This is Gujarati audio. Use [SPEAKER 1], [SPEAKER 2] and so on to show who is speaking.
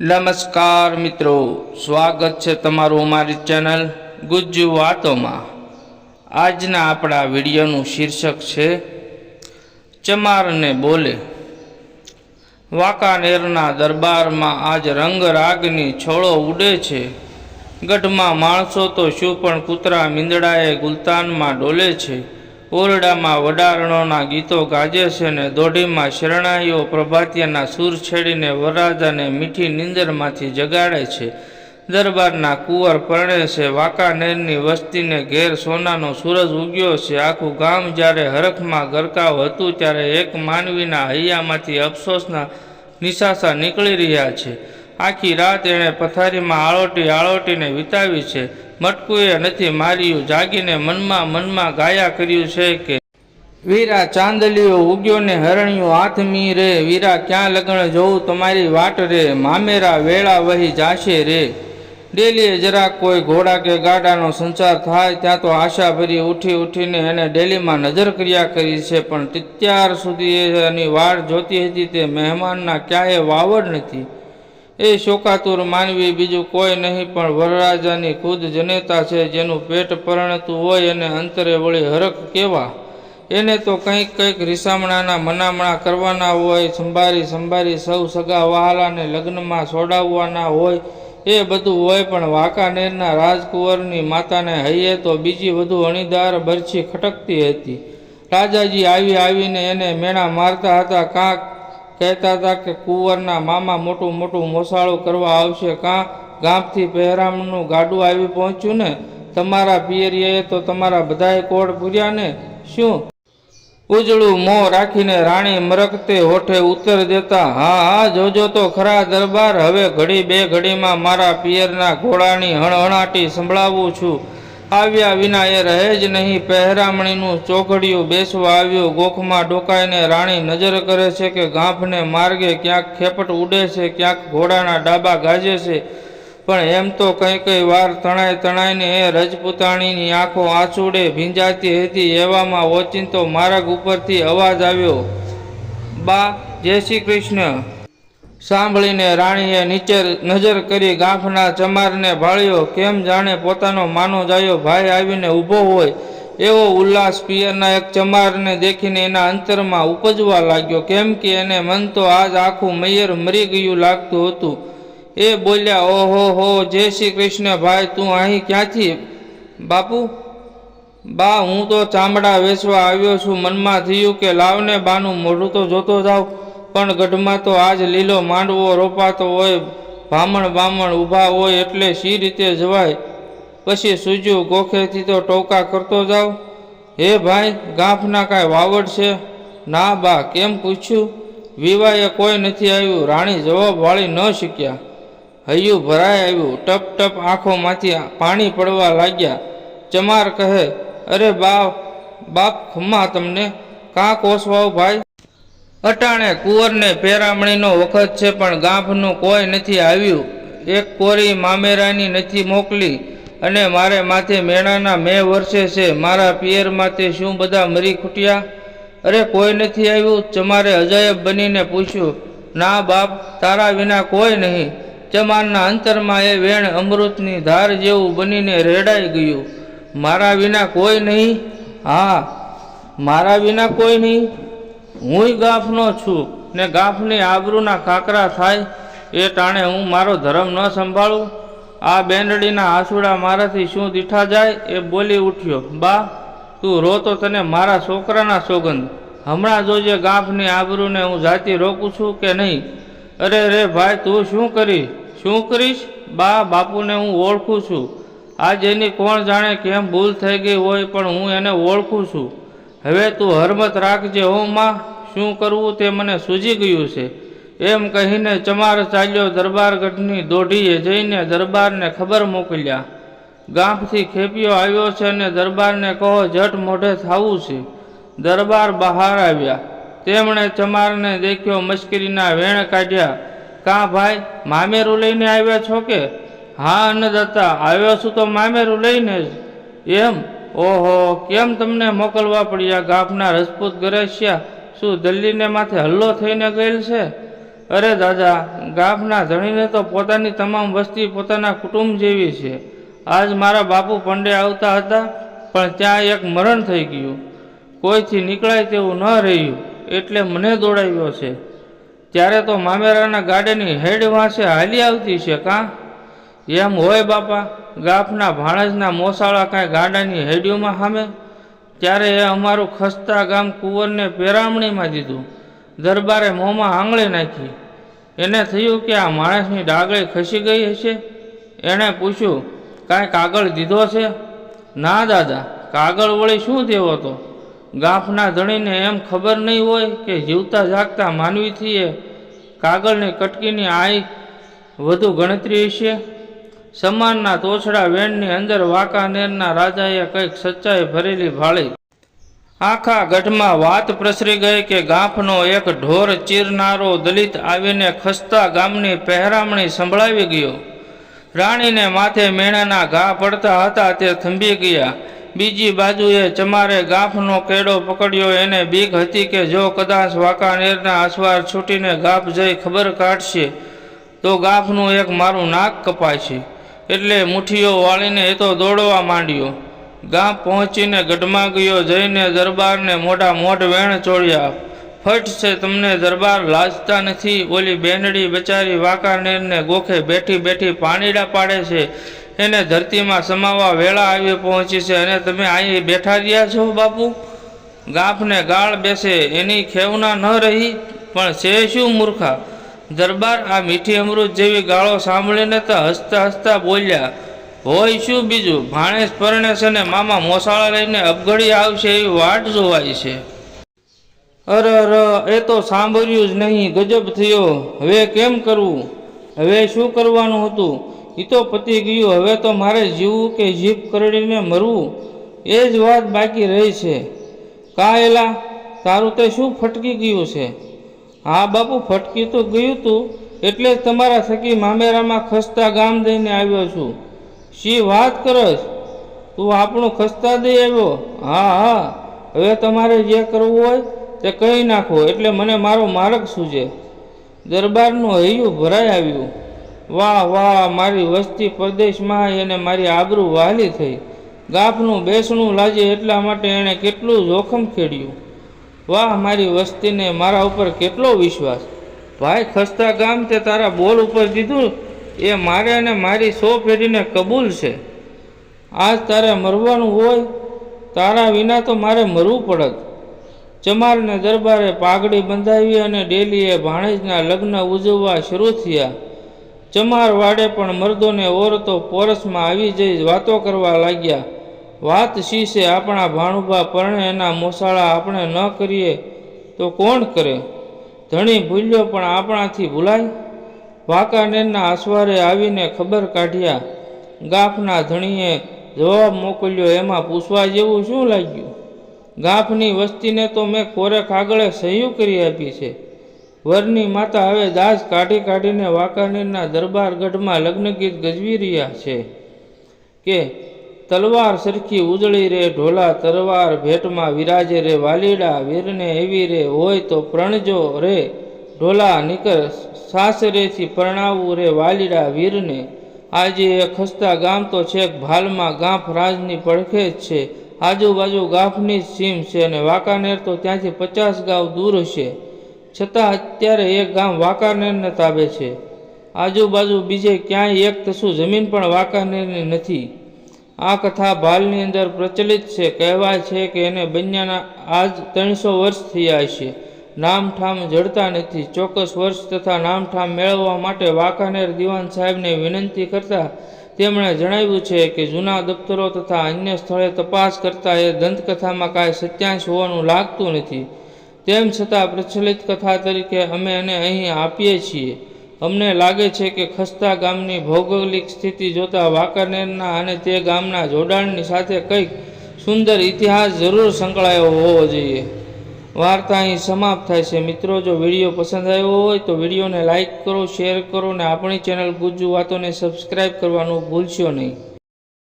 [SPEAKER 1] નમસ્કાર મિત્રો, સ્વાગત છે તમારું અમારી ચેનલ ગુજ્જુ વાતોમાં આજના આપણા વિડીયોનું શીર્ષક છે, ચમારને બોલે. વાંકાનેરના દરબારમાં આજ રંગ રાગની છોળો ઉડે છે. ગઢમાં માણસો તો શું પણ કૂતરા મીંદડાએ ગુલતાનમાં ડોલે છે. ઓરડામાં વડારણોના ગીતો ગાજે છે ને દોઢીમાં શરણાઈઓ પ્રભાતિયાના સૂર છેડીને વરરાજાને મીઠી નીંદરમાંથી જગાડે છે. દરબારના કુંવર પરણે છે વાંકાનેરની વસ્તીને ઘેર સોનાનો સૂરજ ઉગ્યો છે. આખું ગામ જ્યારે હરખમાં ગરકાવ હતું ત્યારે એક માનવીના હૈયામાંથી અફસોસના નિશાસા નીકળી રહ્યા છે. આખી રાત એણે પથારીમાં આળોટી આળોટીને વિતાવી છે. મટકુએ નથી માર્યું. જાગીને મનમાં મનમાં ગાયા કર્યું છે કે, વીરા ચાંદલીઓ ઉગ્યો ને હરણિયું હાથમી રે. વીરા ક્યાં લગણ જોઉં તમારી વાટ રે. મામેરા વેળા વહી જાશે રે. ડેલીએ જરાક કોઈ ઘોડા કે ગાડાનો સંચાર થાય ત્યાં તો આશા ભરી ઉઠી ઉઠીને એને ડેલીમાં નજર કર્યા કરી છે. પણ તિત્યાર સુધી એની વાટ જોતી હતી તે મહેમાનના ક્યાંય વાવડ નથી. એ શોકાતુર માનવી બીજું કોઈ નહીં, પણ વરરાજાની ખુદ જનેતા છે, જેનું પેટ પરણતું હોય અને અંતરે વળી હરખ કેવા? એને તો કંઈક કંઈક રીસામણાના મનામણા કરવાના હોય, સંભારી સંભારી સૌ સગા વહાલાને લગ્નમાં છોડાવવાના હોય, એ બધું હોય, પણ વાંકાનેરના રાજકુંવરની માતાને હૈયે તો બીજી વધુ અણીદાર બરછી ખટકતી હતી. રાજાજી આવી આવીને એને મેણા મારતા હતા, કાંક કહેતા હતા કે કુંવરના મામા મોટું મોટું મોસાળું કરવા આવશે. કાં ગામથી પહેરામણનું ગાડું આવી પહોંચ્યું ને? તમારા પિયરીએ તો તમારા બધાએ કોડ પૂર્યા ને? શું? ઉજળું મોં રાખીને રાણી મરકતે હોઠે ઉત્તર દેતા, હા હા, જોજો તો ખરા દરબાર. હવે ઘડી બે ઘડીમાં મારા પિયરના ઘોડાની હણહણાટી સંભળાવું છું. આવ્યા વિના એ રહે જ નહીં. પહેરામણીનું ચોઘડિયું બેસવા આવ્યું. ગોખમાં ડોકાઈને રાણી નજર કરે છે કે ગાંફને માર્ગે ક્યાંક ખેપટ ઉડે છે, ક્યાંક ઘોડાના ડાબા ગાજે છે. પણ એમ તો કંઈ કંઈ વાર તણાઈ તણાઈને એ રજપૂતાણીની આંખો આંસુડે ભીંજાતી હતી. એવામાં ઓચિંતો માર્ગ ઉપરથી અવાજ આવ્યો, બા, જય શ્રી કૃષ્ણ. સાંભળીને રાણીએ નીચે નજર કરી ગાંફના ચમારને ભાળ્યો, કેમ જાણે પોતાનો માનો જાયો ભાઈ આવીને ઊભો હોય? એવો ઉલ્લાસ પિયરના એક ચમારને દેખીને એના અંતરમાં ઉપજવા લાગ્યો, કેમ કે એને મન તો આજ આખું મૈયર મરી ગયું લાગતું હતું. એ બોલ્યા, ઓહો હો, જય શ્રી કૃષ્ણ ભાઈ, તું અહીં ક્યાંથી? બાપુ, બા, હું તો ચામડા વેચવા આવ્યો છું, મનમાં થયું કે લાવને બાનું મોઢું તો જોતો જાવ. પણ ગઢમાં તો આજ લીલો માંડવો રોપાતો હોય ભામણ બામણ ઊભા હોય એટલે સી રીતે જવાય? પછી સૂજ્યું ગોખેથી તો ટોકા કરતો જાવ. હે ભાઈ, ગાંફના કાંઈ વાવડ છે? ના બા, કેમ પૂછ્યું? વિવાહે કોઈ નથી આવ્યું, રાણી જવાબ વાળી ન શીખ્યા હૈયું ભરાય આવ્યું, ટપ ટપ આંખોમાંથી પાણી પડવા લાગ્યા. ચમાર કહે, અરે બા બાપ ખમ્મા તમને, કાં કોસવાવ ભાઈ? અટાણે કુંવરને પેરામણીનો વખત છે, પણ ગાંભનું કોઈ નથી આવ્યું. એક કોરી મામેરાની નથી મોકલી અને મારે માથે મેણાના મે વર્ષે છે. મારા પિયરમાંથી શું બધા મરી ખૂટ્યા? અરે કોઈ નથી આવ્યું. ચમારે અજાયબ બનીને પૂછ્યું, ના બાપ, તારા વિના કોઈ નહીં. ચમારના અંતરમાં એ વેણ અમૃતની ધાર જેવું બનીને રેડાઈ ગયું. મારા વિના કોઈ નહીં? હા, મારા વિના કોઈ નહીં? હુંય ગાંફનો છું ને ગાંફની આબરૂના કાકરા થાય એ ટાણે હું મારો ધર્મ ન સંભાળું? આ બેંડડીના આંસુડા મારાથી શું દીઠા જાય? એ બોલી ઉઠ્યો, બા, તું રો તો તને મારા છોકરાના સોગંદ. હમણાં જોજે ગાંફની આબરૂને હું જાતિ રોકું છું કે નહીં? અરે રે ભાઈ, તું શું કરી? શું કરીશ? બા, બાપુને હું ઓળખું છું. આજ એની કોણ જાણે કેમ ભૂલ થઈ ગઈ હોય પણ હું એને ઓળખું છું. હવે તું હરમત રાખજે હો, માં. શું કરવું તે મને સૂજી ગયું છે. એમ કહીને ચમાર ચાલ્યો દરબારગઢની દોઢીએ જઈને દરબારને ખબર મોકલ્યા. ગાંફથી ખેપિયો આવ્યો છે અને દરબારને કહો જટ મોઢે થાવું છે. દરબાર બહાર આવ્યા. તેમણે ચમારને દેખ્યો મશ્કરીના વેણ કાઢ્યા. કાં ભાઈ, મામેરું લઈને આવ્યા છો કે? હા, અન્નદાતા, આવ્યો છું તો મામેરું લઈને જ. એમ? ઓહો, કેમ તમને મોકલવા પડ્યા ગાંફના રજપૂત ગરેશિયા? શું દિલ્હીને માથે હલ્લો થઈને ગયેલ છે? અરે દાદા ગાફના ધણીને તો પોતાની તમામ વસ્તી પોતાના કુટુંબ જેવી છે. આજ મારા બાપુ પંડે આવતા હતા, પણ ત્યાં એક મરણ થઈ ગયું. કોઈથી નીકળાય તેવું ન રહ્યું, એટલે મને દોડાવ્યો છે. ત્યારે તો મામેરાના ગાડેની હેડ વાંસે હાલી આવતી છે કાં? એમ હોય બાપા ગાફના ભાણજના મોસાળા કાંઈ ગાડાની હેડીઓમાં સામે ત્યારે એ અમારું ખસ્તા ગામ કુંવરને પેરામણીમાં દીધું. દરબારે મોંમાં આંગળી નાખી. એને થયું કે આ માણસની ડાગળી ખસી ગઈ હશે? એણે પૂછ્યું, કાંઈ કાગળ દીધો છે? ના, દાદા, કાગળ વળી શું દેવો તો? ગાંફના ધણીને એમ ખબર નહીં હોય કે જીવતા જાગતા માનવીથી એ કાગળની કટકીની આય વધુ ગણતરી હશે? સમાનના તોછડા વેણની અંદર વાંકાનેરના રાજાએ કંઈક સચ્ચાઈ ભરેલી ભાળી. આખા ગઢમાં વાત પ્રસરી ગઈ કે ગાંફનો એક ઢોર ચીરનારો દલિત આવીને ખસ્તા ગામની પહેરામણી સંભળાવી ગયો. રાણીને માથે મેણાના ઘા પડતા હતા તે થંભી ગયા. બીજી બાજુએ ચમારે ગાંફનો કેડો પકડ્યો, એને બીક હતી કે જો કદાચ વાંકાનેરના આસવાર છૂટીને ગાફ જઈ ખબર કાઢશે, તો ગાંફનું એક મારું નાક કપાશે એટલે મુઠ્ઠીઓ વાળીને એ તો દોડવા માંડ્યો. ગામ પહોંચીને ગઢમાં ગયો જઈને દરબારને મોઢા મોઢ વેણ ચોળ્યા. ફટ છે તમને દરબાર લાજતા નથી, ઓલી બેનડી બચારી વાંકાનેરને ગોખે બેઠી બેઠી પાણીડા પાડે છે. એને ધરતીમાં સમાવા વેળા આવી પહોંચી છે. અને તમે અહીં બેઠા રહ્યા છો બાપુ? ગાંફને ગાળ બેસે, એની ખેવના ન રહી, પણ છે શું મૂર્ખા? દરબાર આ મીઠી અમૃત જેવી ગાળો સાંભળીને તો હસતા હસતા બોલ્યા, હોય શું બીજું? ભાણેશ, પરણેશ અને મામા મોસાળા લઈને અપઘડી આવશે એવી વાટ જોવાય છે. અરે, અર, એ તો સાંભળ્યું જ નહીં, ગજબ થયો. હવે કેમ કરવું? હવે શું કરવાનું હતું? એ તો પતી ગયું. હવે તો મારે જીવવું કે જીભ કરડીને મરવું? એ જ વાત બાકી રહી છે. કા એલા તારું તે શું ફટકી ગયું છે? હા બાપુ ફટકી તો ગયું તું, એટલે જ તમારા થકી મામેરામાં ખસ્તા ગામ દઈને આવ્યો છું. શી વાત કરશ તું આપણું ખસ્તા દઈ આવ્યો? હા હા. હવે તમારે જે કરવું હોય તે કહી નાખો, એટલે મને મારો માર્ગ સૂજે. દરબારનું હૈયું ભરાઈ આવ્યું. વાહ વાહ, મારી વસ્તી પરદેશમાં એને મારી આબરૂ વહાલી થઈ. ગાફનું, બેસણું લાજે એટલા માટે એણે કેટલું જોખમ ખેડ્યું. વાહ, મારી વસ્તીને મારા ઉપર કેટલો વિશ્વાસ. ભાઈ, ખસ્તા ગામ તે તારા બોલ ઉપર દીધું, એ મારે અને મારી સો પેઢીને કબૂલ છે. આજ તારે મરવાનું હોય, તારા વિના તો મારે મરવું પડત. ચમારને દરબારે પાઘડી બંધાવી અને ડેલીએ ભાણેજના લગ્ન ઉજવવા શરૂ થયા. ચમાર વાડે પણ મર્દોને ઓરતો પોરસમાં આવી જઈ વાતો કરવા લાગ્યા. વાત શીશે આપણા ભાણુભા પરણે એના મોસાળા આપણે ન કરીએ તો કોણ કરે? ધણી ભૂલ્યો પણ આપણાથી ભૂલાય? વાંકાનેરના આસવારે આવીને ખબર કાઢ્યા. ગાફના ધણીએ જવાબ મોકલ્યો, એમાં પૂછવા જેવું શું લાગ્યું? ગાફની વસ્તીને તો મેં કોરે આગળ સહયું કરી આપી છે. વરની માતા હવે દાસ કાઢી કાઢીને વાંકાનેરના દરબાર ગઢમાં લગ્ન ગીત ગજવી રહ્યા છે. કે તલવાર સરખી ઉજળી રે, ઢોલા તરવાર ભેટમાં વિરાજે રે, વાલીડા વીરને એવી રે, હોય તો પ્રણજો રે. ઢોલા નીકળ સાસરેથી પરણાવવું રે, વાલીડા વીરને. આજે એ ખસ્તા ગામ તો છેક ભાલમાં ગાંફ રાજની પડખે જ છે. આજુબાજુ ગાંફની જ સીમ છે અને વાંકાનેર તો ત્યાંથી પચાસ ગાંવ દૂર છે. છતાં અત્યારે એક ગામ વાંકાનેરને તાબે છે. આજુબાજુ બીજે ક્યાંય એક તસું જમીન પણ વાંકાનેરની નથી. આ કથા ભાલની અંદર પ્રચલિત છે. કહેવાય છે કે એને બન્યાના આજ ત્રણસો વર્ષ થયા છે. નામઠામ જડતા નથી. ચોક્કસ વર્ષ તથા નામઠામ મેળવવા માટે વાંકાનેર દિવાન સાહેબને વિનંતી કરતા તેમણે જણાવ્યું છે કે જૂના દફતરો તથા અન્ય સ્થળે તપાસ કરતા એ દંતકથામાં કાંઈ સત્યાંશ હોવાનું લાગતું નથી. તેમ છતાં પ્રચલિત કથા તરીકે અમે એને અહીં આપીએ છીએ. અમને લાગે છે કે ખસ્તા ગામની ભૌગોલિક સ્થિતિ જોતા વાંકાનેરના અને તે ગામના જોડાણની સાથે કંઈક સુંદર ઇતિહાસ જરૂર સંકળાયો હોવો જોઈએ. વાર્તા અહીં સમાપ્ત થાય છે. મિત્રો, જો વીડિયો પસંદ આવ્યો હોય તો વિડીયોને લાઇક કરો, શેર કરો અને આપણી ચેનલ ગુજુ વાતોને સબસ્ક્રાઈબ કરવાનું ભૂલશો નહીં.